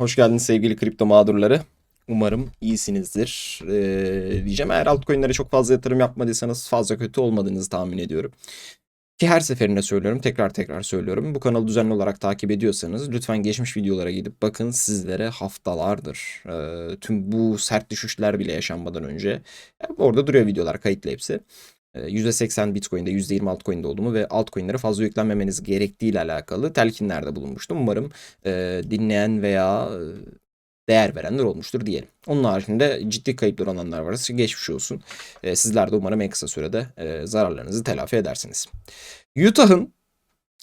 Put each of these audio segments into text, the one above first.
Hoş geldiniz sevgili kripto mağdurları. Umarım iyisinizdir. Ee, diyeceğim eğer altcoin'lere çok fazla yatırım yapmadıysanız fazla kötü olmadığınızı tahmin ediyorum. Ki her seferinde söylüyorum, tekrar tekrar söylüyorum. Bu kanalı düzenli olarak takip ediyorsanız lütfen geçmiş videolara gidip bakın sizlere haftalardır e, tüm bu sert düşüşler bile yaşanmadan önce e, orada duruyor videolar kayıtlı hepsi. E, %80 Bitcoin'de, %20 altcoin'de olduğumu ve altcoin'lere fazla yüklenmemeniz gerektiği ile alakalı telkinlerde bulunmuştum. Umarım e, dinleyen veya e, değer verenler olmuştur diyelim. Onun haricinde ciddi kayıplar olanlar varsa geçmiş olsun. E, sizler de umarım en kısa sürede e, zararlarınızı telafi edersiniz. Utah'ın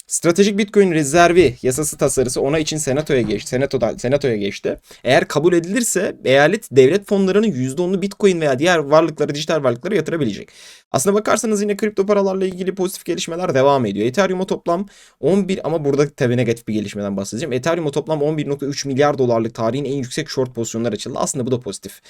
Stratejik Bitcoin rezervi yasası tasarısı ona için senatoya geçti. Senatoda, senatoya geçti. Eğer kabul edilirse eyalet devlet fonlarının %10'unu Bitcoin veya diğer varlıkları, dijital varlıklara yatırabilecek. Aslına bakarsanız yine kripto paralarla ilgili pozitif gelişmeler devam ediyor. Ethereum'a toplam 11 ama burada tabii negatif bir gelişmeden bahsedeceğim. Ethereum'a toplam 11.3 milyar dolarlık tarihin en yüksek short pozisyonlar açıldı. Aslında bu da pozitif.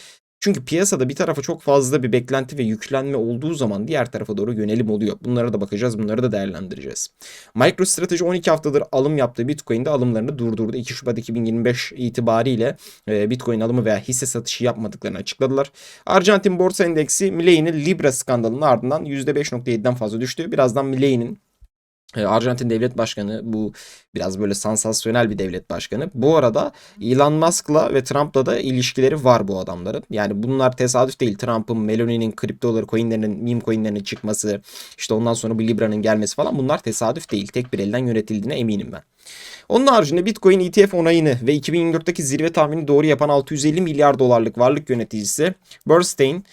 Çünkü piyasada bir tarafa çok fazla bir beklenti ve yüklenme olduğu zaman diğer tarafa doğru yönelim oluyor. Bunlara da bakacağız, bunları da değerlendireceğiz. MicroStrategy 12 haftadır alım yaptığı Bitcoin'de alımlarını durdurdu. 2 Şubat 2025 itibariyle e, Bitcoin alımı veya hisse satışı yapmadıklarını açıkladılar. Arjantin Borsa Endeksi Millei'nin Libra skandalının ardından %5.7'den fazla düştü. Birazdan Millei'nin e, Arjantin devlet başkanı bu biraz böyle sansasyonel bir devlet başkanı. Bu arada Elon Musk'la ve Trump'la da ilişkileri var bu adamların. Yani bunlar tesadüf değil. Trump'ın Meloni'nin kriptoları, coinlerinin, meme coinlerinin çıkması, işte ondan sonra bu Libra'nın gelmesi falan bunlar tesadüf değil. Tek bir elden yönetildiğine eminim ben. Onun haricinde Bitcoin ETF onayını ve 2024'teki zirve tahmini doğru yapan 650 milyar dolarlık varlık yöneticisi Bernstein ee,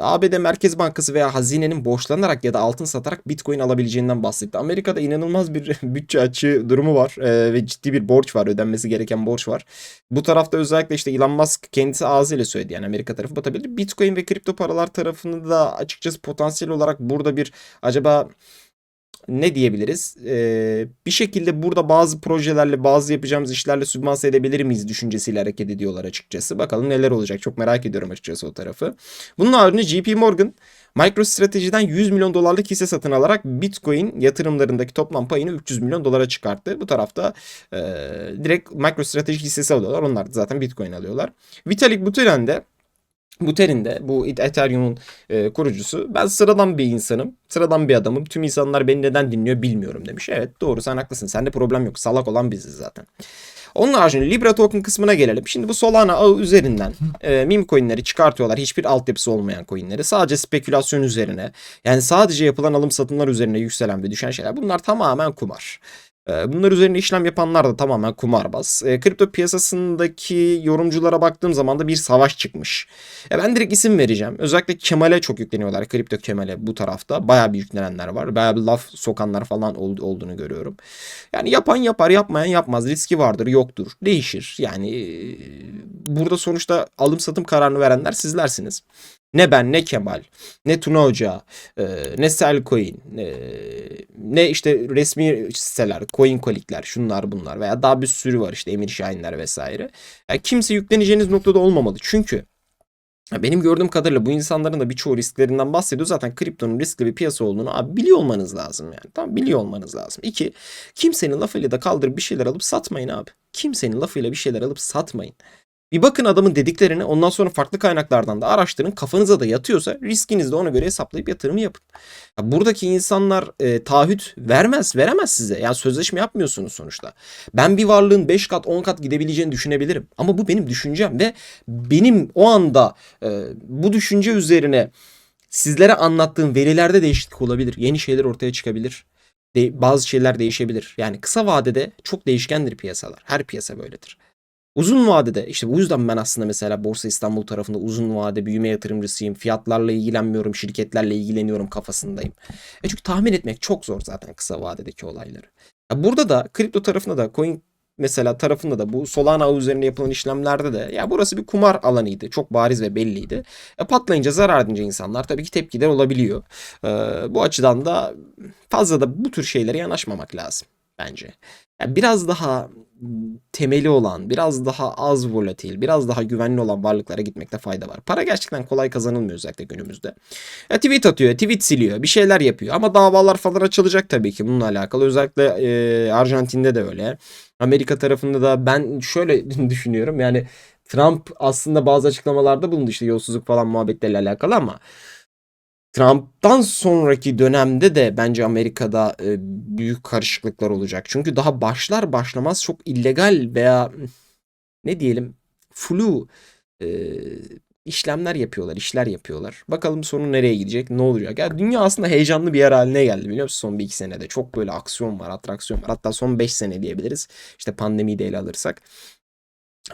ABD Merkez Bankası veya hazinenin borçlanarak ya da altın satarak Bitcoin alabileceğinden bahsetti. Amerika'da inanılmaz bir bütçe açığı durumu var ee, ve ciddi bir borç var. Ödenmesi gereken borç var. Bu tarafta özellikle işte Elon Musk kendisi ağzıyla söyledi yani Amerika tarafı batabilir. Bitcoin ve kripto paralar tarafını da açıkçası potansiyel olarak burada bir acaba ne diyebiliriz? Ee, bir şekilde burada bazı projelerle, bazı yapacağımız işlerle sübvanse edebilir miyiz düşüncesiyle hareket ediyorlar açıkçası. Bakalım neler olacak. Çok merak ediyorum açıkçası o tarafı. Bunun haricinde JP Morgan MicroStrategy'den 100 milyon dolarlık hisse satın alarak Bitcoin yatırımlarındaki toplam payını 300 milyon dolara çıkarttı. Bu tarafta e, direkt MicroStrateji hissesi alıyorlar. Onlar da zaten Bitcoin alıyorlar. Vitalik Buterin de Buterin de bu Ethereum'un e, kurucusu ben sıradan bir insanım. Sıradan bir adamım. Tüm insanlar beni neden dinliyor bilmiyorum demiş. Evet doğru sen haklısın. Sende problem yok. Salak olan biziz zaten. Onun haricinde Libra token kısmına gelelim. Şimdi bu Solana ağı üzerinden e, meme coinleri çıkartıyorlar. Hiçbir altyapısı olmayan coinleri. Sadece spekülasyon üzerine yani sadece yapılan alım satımlar üzerine yükselen ve düşen şeyler. Bunlar tamamen kumar. Ee, bunlar üzerine işlem yapanlar da tamamen kumarbaz. E, kripto piyasasındaki yorumculara baktığım zaman da bir savaş çıkmış. Ben direkt isim vereceğim. Özellikle Kemal'e çok yükleniyorlar. Kripto Kemal'e bu tarafta. Baya bir yüklenenler var. Baya bir laf sokanlar falan ol, olduğunu görüyorum. Yani yapan yapar yapmayan yapmaz. Riski vardır yoktur. Değişir. Yani e, burada sonuçta alım satım kararını verenler sizlersiniz. Ne ben ne Kemal ne Tuna Hoca e, ne Selcoin e, ne işte resmi siteler coin kolikler şunlar bunlar veya daha bir sürü var işte Emir Şahinler vesaire. Yani kimse yükleneceğiniz noktada olmamalı. Çünkü benim gördüğüm kadarıyla bu insanların da birçoğu risklerinden bahsediyor. Zaten kriptonun riskli bir piyasa olduğunu abi biliyor olmanız lazım yani. Tamam biliyor olmanız lazım. İki, kimsenin lafıyla da kaldırıp bir şeyler alıp satmayın abi. Kimsenin lafıyla bir şeyler alıp satmayın. Bir bakın adamın dediklerini ondan sonra farklı kaynaklardan da araştırın. Kafanıza da yatıyorsa riskinizi de ona göre hesaplayıp yatırımı yapın. Ya buradaki insanlar e, taahhüt vermez, veremez size. Yani sözleşme yapmıyorsunuz sonuçta. Ben bir varlığın 5 kat 10 kat gidebileceğini düşünebilirim. Ama bu benim düşüncem ve benim o anda e, bu düşünce üzerine sizlere anlattığım verilerde değişiklik olabilir. Yeni şeyler ortaya çıkabilir. De, bazı şeyler değişebilir. Yani kısa vadede çok değişkendir piyasalar. Her piyasa böyledir. Uzun vadede işte bu yüzden ben aslında mesela Borsa İstanbul tarafında uzun vade büyüme yatırımcısıyım. Fiyatlarla ilgilenmiyorum, şirketlerle ilgileniyorum kafasındayım. E çünkü tahmin etmek çok zor zaten kısa vadedeki olayları. Ya burada da kripto tarafında da coin mesela tarafında da bu Solana üzerinde yapılan işlemlerde de ya burası bir kumar alanıydı. Çok bariz ve belliydi. E patlayınca zarar edince insanlar tabii ki tepkiler olabiliyor. E, bu açıdan da fazla da bu tür şeylere yanaşmamak lazım. Bence. Yani biraz daha temeli olan, biraz daha az volatil, biraz daha güvenli olan varlıklara gitmekte fayda var. Para gerçekten kolay kazanılmıyor özellikle günümüzde. Ya tweet atıyor, tweet siliyor, bir şeyler yapıyor. Ama davalar falan açılacak tabii ki bununla alakalı. Özellikle e, Arjantin'de de öyle. Amerika tarafında da ben şöyle düşünüyorum. Yani Trump aslında bazı açıklamalarda bulundu işte yolsuzluk falan muhabbetleriyle alakalı ama Trump'tan sonraki dönemde de bence Amerika'da e, büyük karışıklıklar olacak. Çünkü daha başlar başlamaz çok illegal veya ne diyelim flu e, işlemler yapıyorlar, işler yapıyorlar. Bakalım sonu nereye gidecek, ne olacak? Ya dünya aslında heyecanlı bir yer haline geldi biliyor musun son bir iki senede. Çok böyle aksiyon var, atraksiyon var. Hatta son beş sene diyebiliriz. İşte pandemiyi de ele alırsak.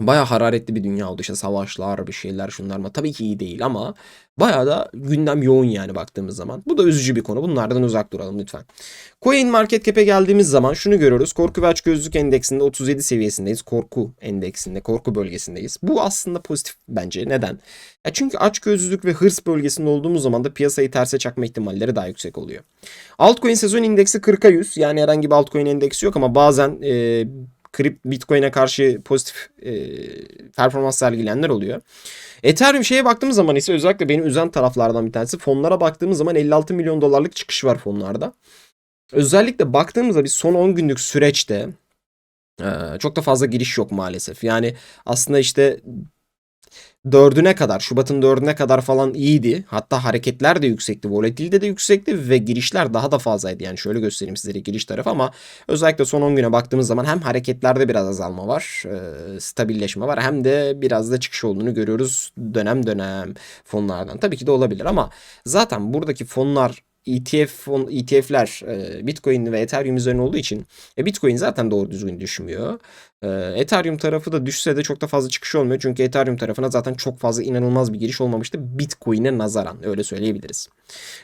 Baya hararetli bir dünya oldu işte savaşlar bir şeyler şunlar mı tabii ki iyi değil ama baya da gündem yoğun yani baktığımız zaman. Bu da üzücü bir konu bunlardan uzak duralım lütfen. Coin Market Cap'e geldiğimiz zaman şunu görüyoruz korku ve açgözlülük endeksinde 37 seviyesindeyiz korku endeksinde korku bölgesindeyiz. Bu aslında pozitif bence neden? Ya çünkü açgözlülük ve hırs bölgesinde olduğumuz zaman da piyasayı terse çakma ihtimalleri daha yüksek oluyor. Altcoin sezon indeksi 40'a 100 yani herhangi bir altcoin endeksi yok ama bazen e, krip Bitcoin'e karşı pozitif e, performans sergileyenler oluyor. Ethereum şeye baktığımız zaman ise özellikle benim üzen taraflardan bir tanesi fonlara baktığımız zaman 56 milyon dolarlık çıkış var fonlarda. Özellikle baktığımızda bir son 10 günlük süreçte e, çok da fazla giriş yok maalesef. Yani aslında işte dördüne kadar Şubat'ın dördüne kadar falan iyiydi. Hatta hareketler de yüksekti. Volatilite de yüksekti ve girişler daha da fazlaydı. Yani şöyle göstereyim sizlere giriş tarafı ama özellikle son 10 güne baktığımız zaman hem hareketlerde biraz azalma var. E, stabilleşme var. Hem de biraz da çıkış olduğunu görüyoruz dönem dönem fonlardan. Tabii ki de olabilir ama zaten buradaki fonlar ETF fon, ETF'ler e, Bitcoin ve Ethereum üzerine olduğu için e, Bitcoin zaten doğru düzgün düşmüyor. E, Ethereum tarafı da düşse de çok da fazla çıkış olmuyor. Çünkü Ethereum tarafına zaten çok fazla inanılmaz bir giriş olmamıştı. Bitcoin'e nazaran öyle söyleyebiliriz.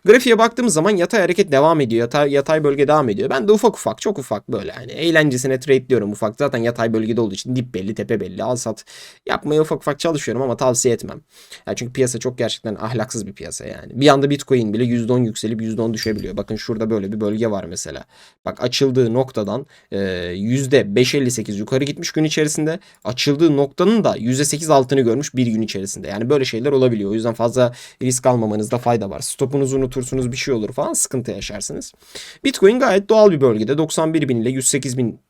Grafiğe baktığımız zaman yatay hareket devam ediyor. Yatay, yatay bölge devam ediyor. Ben de ufak ufak çok ufak böyle hani eğlencesine trade diyorum ufak. Zaten yatay bölgede olduğu için dip belli tepe belli al sat yapmaya ufak ufak çalışıyorum ama tavsiye etmem. Yani çünkü piyasa çok gerçekten ahlaksız bir piyasa yani. Bir anda Bitcoin bile %10 yükselip %10 düşebiliyor. Bakın şurada böyle bir bölge var mesela. Bak açıldığı noktadan e, %5.58 yukarı gitmiş gün içerisinde. Açıldığı noktanın da %8 altını görmüş bir gün içerisinde. Yani böyle şeyler olabiliyor. O yüzden fazla risk almamanızda fayda var. Stopunuzu unutursunuz bir şey olur falan sıkıntı yaşarsınız. Bitcoin gayet doğal bir bölgede. 91 bin ile 108 bin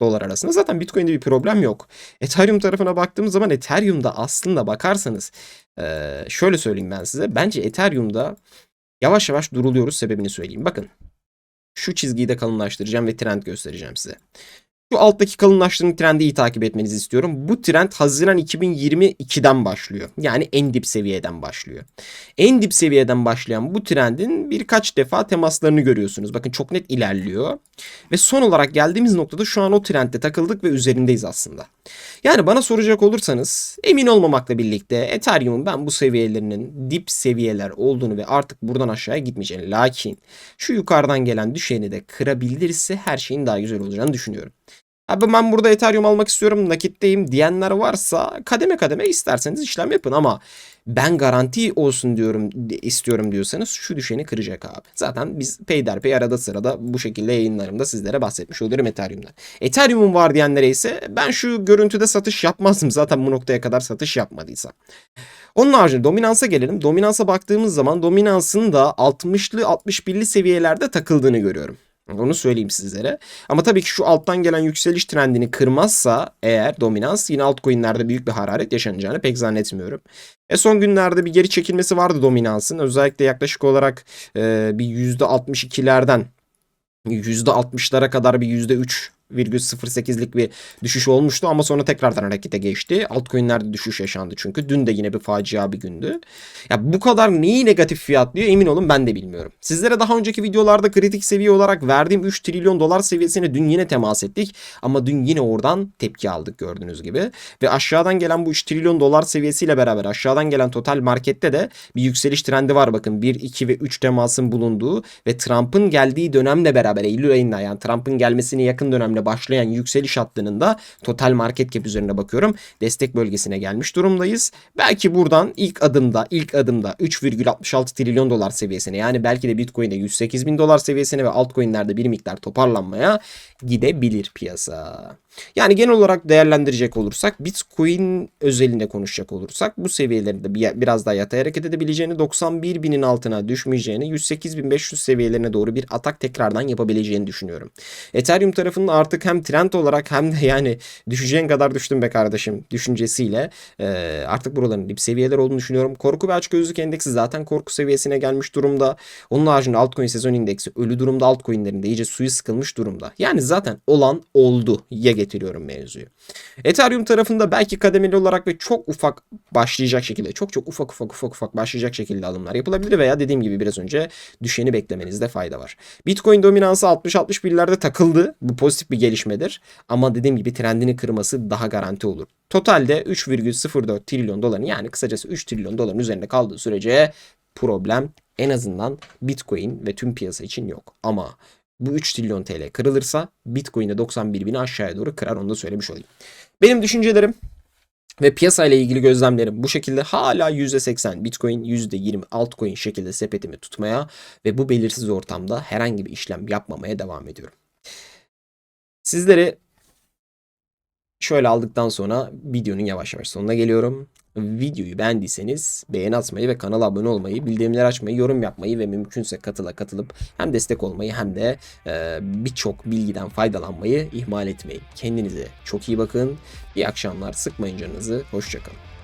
dolar arasında. Zaten Bitcoin'de bir problem yok. Ethereum tarafına baktığımız zaman Ethereum'da aslında bakarsanız şöyle söyleyeyim ben size. Bence Ethereum'da Yavaş yavaş duruluyoruz sebebini söyleyeyim. Bakın şu çizgiyi de kalınlaştıracağım ve trend göstereceğim size. Şu alttaki kalınlaştırma trendi iyi takip etmenizi istiyorum. Bu trend Haziran 2022'den başlıyor. Yani en dip seviyeden başlıyor. En dip seviyeden başlayan bu trendin birkaç defa temaslarını görüyorsunuz. Bakın çok net ilerliyor. Ve son olarak geldiğimiz noktada şu an o trendde takıldık ve üzerindeyiz aslında. Yani bana soracak olursanız emin olmamakla birlikte Ethereum'un ben bu seviyelerinin dip seviyeler olduğunu ve artık buradan aşağıya gitmeyeceğini. Lakin şu yukarıdan gelen düşeni de kırabilirse her şeyin daha güzel olacağını düşünüyorum. Abi ben burada Ethereum almak istiyorum nakitteyim diyenler varsa kademe kademe isterseniz işlem yapın ama ben garanti olsun diyorum istiyorum diyorsanız şu düşeni kıracak abi. Zaten biz peyderpey arada sırada bu şekilde yayınlarımda sizlere bahsetmiş olurum Ethereum'dan. Ethereum'un var diyenlere ise ben şu görüntüde satış yapmazdım zaten bu noktaya kadar satış yapmadıysam. Onun haricinde dominansa gelelim. Dominansa baktığımız zaman dominansın da 60'lı 61'li seviyelerde takıldığını görüyorum. Onu söyleyeyim sizlere. Ama tabii ki şu alttan gelen yükseliş trendini kırmazsa eğer dominans yine altcoin'lerde büyük bir hararet yaşanacağını pek zannetmiyorum. E son günlerde bir geri çekilmesi vardı dominansın. Özellikle yaklaşık olarak e, bir %62'lerden %60'lara kadar bir %3 %0.08'lik bir düşüş olmuştu ama sonra tekrardan harekete geçti. Altcoin'lerde düşüş yaşandı çünkü. Dün de yine bir facia bir gündü. Ya bu kadar neyi negatif fiyatlıyor emin olun ben de bilmiyorum. Sizlere daha önceki videolarda kritik seviye olarak verdiğim 3 trilyon dolar seviyesine dün yine temas ettik. Ama dün yine oradan tepki aldık gördüğünüz gibi. Ve aşağıdan gelen bu 3 trilyon dolar seviyesiyle beraber aşağıdan gelen total markette de bir yükseliş trendi var. Bakın 1, 2 ve 3 temasın bulunduğu ve Trump'ın geldiği dönemle beraber Eylül ayında yani Trump'ın gelmesine yakın dönemle dönemle başlayan yükseliş hattının da total market cap üzerine bakıyorum. Destek bölgesine gelmiş durumdayız. Belki buradan ilk adımda ilk adımda 3,66 trilyon dolar seviyesine yani belki de Bitcoin'de 108 bin dolar seviyesine ve altcoin'lerde bir miktar toparlanmaya gidebilir piyasa. Yani genel olarak değerlendirecek olursak Bitcoin özelinde konuşacak olursak bu seviyelerinde bir, biraz daha yatay hareket edebileceğini 91 binin altına düşmeyeceğini 108.500 seviyelerine doğru bir atak tekrardan yapabileceğini düşünüyorum. Ethereum tarafının artık hem trend olarak hem de yani düşeceğin kadar düştüm be kardeşim düşüncesiyle artık buraların dip seviyeler olduğunu düşünüyorum. Korku ve açgözlük endeksi zaten korku seviyesine gelmiş durumda. Onun haricinde altcoin sezon indeksi ölü durumda altcoin'lerinde iyice suyu sıkılmış durumda. Yani zaten olan oldu ya getiriyorum mevzuyu. Ethereum tarafında belki kademeli olarak ve çok ufak başlayacak şekilde çok çok ufak ufak ufak ufak başlayacak şekilde alımlar yapılabilir veya dediğim gibi biraz önce düşeni beklemenizde fayda var. Bitcoin dominansı 60-61'lerde takıldı. Bu pozitif bir gelişmedir. Ama dediğim gibi trendini kırması daha garanti olur. Totalde 3,04 trilyon doların yani kısacası 3 trilyon doların üzerinde kaldığı sürece problem en azından Bitcoin ve tüm piyasa için yok. Ama bu 3 trilyon TL kırılırsa Bitcoin'de 91 bini aşağıya doğru kırar onu da söylemiş olayım. Benim düşüncelerim ve piyasayla ilgili gözlemlerim bu şekilde hala %80 Bitcoin, %20 altcoin şekilde sepetimi tutmaya ve bu belirsiz ortamda herhangi bir işlem yapmamaya devam ediyorum. Sizleri şöyle aldıktan sonra videonun yavaş yavaş sonuna geliyorum. Videoyu beğendiyseniz beğeni atmayı ve kanala abone olmayı, bildirimleri açmayı, yorum yapmayı ve mümkünse katıla katılıp hem destek olmayı hem de e, birçok bilgiden faydalanmayı ihmal etmeyin. Kendinize çok iyi bakın. İyi akşamlar. Sıkmayın canınızı. Hoşçakalın.